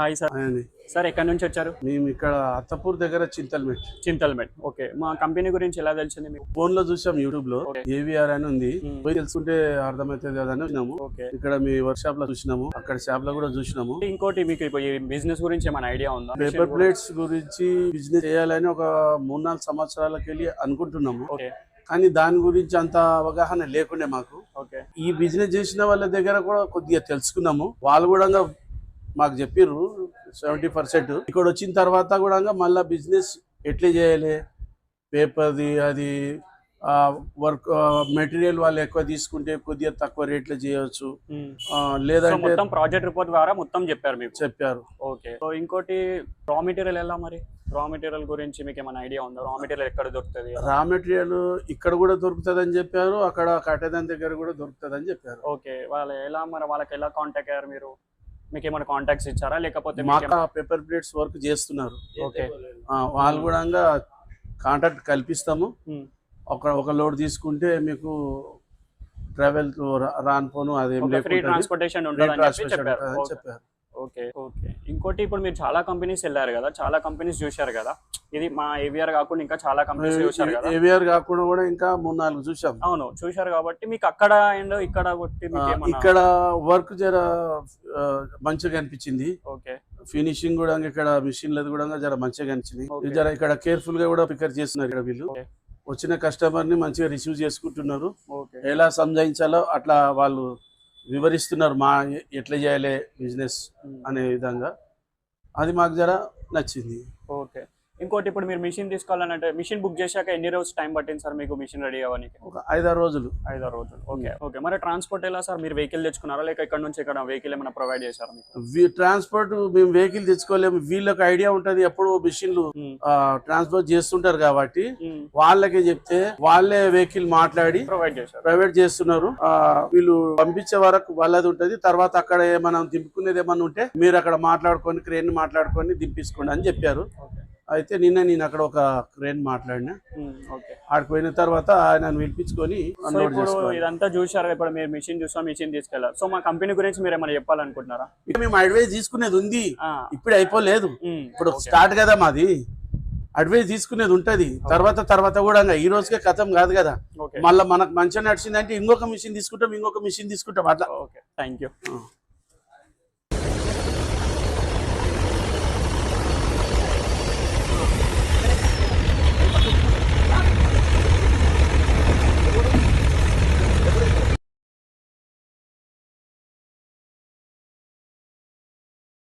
Hi sir. Sir ఎక్కడి నుంచి వచ్చారు? మేము ఇక్కడ అత్తపూర్ దగ్గర చింతల్మెట్. చింతల్మెట్. ఓకే. మా కంపెనీ గురించి ఎలా తెలిసింది మీకు? ఫోన్లో చూసాం యూట్యూబ్లో. ఏవిఆర్ అని ఉంది. పోయి తెలుసుకుంటే అర్థమవుతుంది కదా అని వచ్చినాము ఇక్కడ మీ వర్క్ షాప్లో చూసినాము. అక్కడ షాప్లో కూడా చూసినాము. ఇంకోటి మీకు ఈ బిజినెస్ గురించి ఏమైనా ఐడియా ఉందా? పేపర్ ప్లేట్స్ గురించి బిజినెస్ చేయాలని ఒక మూడు నాలుగు సంవత్సరాలకి వెళ్ళి అనుకుంటున్నాము. కానీ దాని గురించి అంత అవగాహన లేకుండే మాకు. ఈ బిజినెస్ చేసిన వాళ్ళ దగ్గర కూడా కొద్దిగా తెలుసుకున్నాము. వాళ్ళు కూడా మాకు చెప్పిర్రు సెవెంటీ పర్సెంట్ ఇక్కడ వచ్చిన తర్వాత కూడా మళ్ళీ బిజినెస్ ఎట్లా చేయాలి? పేపర్ది అది వర్క్ మెటీరియల్ వాళ్ళు ఎక్కువ తీసుకుంటే కొద్దిగా తక్కువ రేట్లో చేయవచ్చు లేదంటే మొత్తం ప్రాజెక్ట్ రిపోర్ట్ ద్వారా మొత్తం చెప్పారు మీకు? చెప్పారు. ఓకే. సో ఇంకోటి రా మెటీరియల్ ఎలా మరి? రా మెటీరియల్ గురించి మీకు ఏమైనా ఐడియా ఉందా? రా మెటీరియల్ ఎక్కడ దొరుకుతుంది? రా మెటీరియల్ ఇక్కడ కూడా దొరుకుతుంది అని చెప్పారు అక్కడ కట్టేదాని దగ్గర కూడా దొరుకుతుంది అని చెప్పారు. ఓకే. వాళ్ళు ఎలా మరి వాళ్ళకి ఎలా కాంటాక్ట్ అయ్యారు మీరు? మీకు ఏమైనా కాంటాక్ట్స్ ఇచ్చారా? లేకపోతే మాకు పేపర్ ప్లేట్స్ వర్క్ చేస్తున్నారు. ఓకే. ఆ, వాళ్ళు కూడా కాంటాక్ట్ కల్పిస్తాము. ఒక ఒక లోడ్ తీసుకుంటే మీకు ట్రావెల్ రాను పోను అదేం ట్రాన్స్పోర్టేషన్ చెప్పారు. ఓకే. ఓకే. ఇంకోటి ఇప్పుడు మీరు చాలా కంపెనీస్ వెళ్ళారు కదా చాలా కంపెనీస్ చూశారు కదా. ఇది మా ఏవిఆర్ కాకుండా ఇంకా చాలా కంపెనీస్ చూశారు కదా. ఏవిఆర్ కాకుండా కూడా ఇంకా మూడు నాలుగు చూసాం అవును చూశారు కాబట్టి మీకు అక్కడ అండ్ ఇక్కడ ఇక్కడ వర్క్ జర మంచిగా అనిపించింది. ఓకే. ఫినిషింగ్ కూడా ఇక్కడ మిషన్లది కూడా జర మంచిగా అనిపించింది. జర ఇక్కడ కేర్ఫుల్గా కూడా పికర్ చేస్తున్నారు ఇక్కడ వీళ్ళు. వచ్చిన కస్టమర్ని మంచిగా రిసీవ్ చేసుకుంటున్నారు. ఎలా సంజాయించాలో అట్లా వాళ్ళు వివరిస్తున్నారు మా ఎట్లా చేయాలి బిజినెస్ అనే విధంగా. అది మాకు జర నచ్చింది. ఓకే. ఇంకోటి ఇప్పుడు మీరు మిషన్ తీసుకోవాలంటే మిషన్ బుక్ చేశాక ఎన్ని రోజులు టైం పట్టింది సార్ మీకు మిషన్ రెడీ అవ్వడానికి? ఒక ఐదారు రోజులు. ఐదారు రోజులు. ఓకే ఓకే మరి ట్రాన్స్పోర్ట్ ఎలా సార్? మీరు వెహికల్ తెచ్చుకున్నారా? లేక ఇక్కడ నుంచి ఇక్కడ వెహికల్ ఏమైనా ప్రొవైడ్ చేశారా మీకు? ట్రాన్స్పోర్ట్ మేము వెహికల్ తెచ్చుకోలేము. వీళ్ళకి ఐడియా ఉంటది ఎప్పుడు మిషన్లు. ట్రాన్స్పోర్ట్ చేస్తుంటారు కాబట్టి మ్మ్. వాళ్ళకే చెప్తే వాళ్ళే వెహికల్ మాట్లాడి ప్రొవైడ్ చేశారు. ప్రైవేట్ చేస్తున్నారు. వీళ్ళు పంపించే వరకు వాళ్ళది ఉంటది. తర్వాత అక్కడ మనం దింపుకునేది ఏమన్నా ఉంటే మీరు అక్కడ మాట్లాడుకొని క్రేన్ మాట్లాడుకొని దింపించుకోండి అని చెప్పారు. అయితే నిన్న నేను అక్కడ ఒక క్రేన్ మాట్లాడినా. ఆడికి పోయిన తర్వాత ఆయన పిలిపించుకొని ఇదంతా ఇప్పుడు మీరు మిషన్ చూసాం మిషన్ తీసుకెళ్ళారు. సో మా కంపెనీ గురించి మీరు ఏమైనా చెప్పాలనుకుంటున్నారా? ఇక మేము అడ్వైజ్ తీసుకునేది ఉంది. ఇప్పుడు అయిపోలేదు. ఇప్పుడు. స్టార్ట్ కదా మాది. అడ్వైజ్ తీసుకునేది ఉంటది. తర్వాత తర్వాత కూడా ఈ రోజుకే కథం కాదు కదా. మళ్ళీ మనకు మంచిగా నడిచిందంటే ఇంకొక మిషన్ తీసుకుంటాం ఇంకొక మిషన్ తీసుకుంటాం అట్లా. Okay thank you.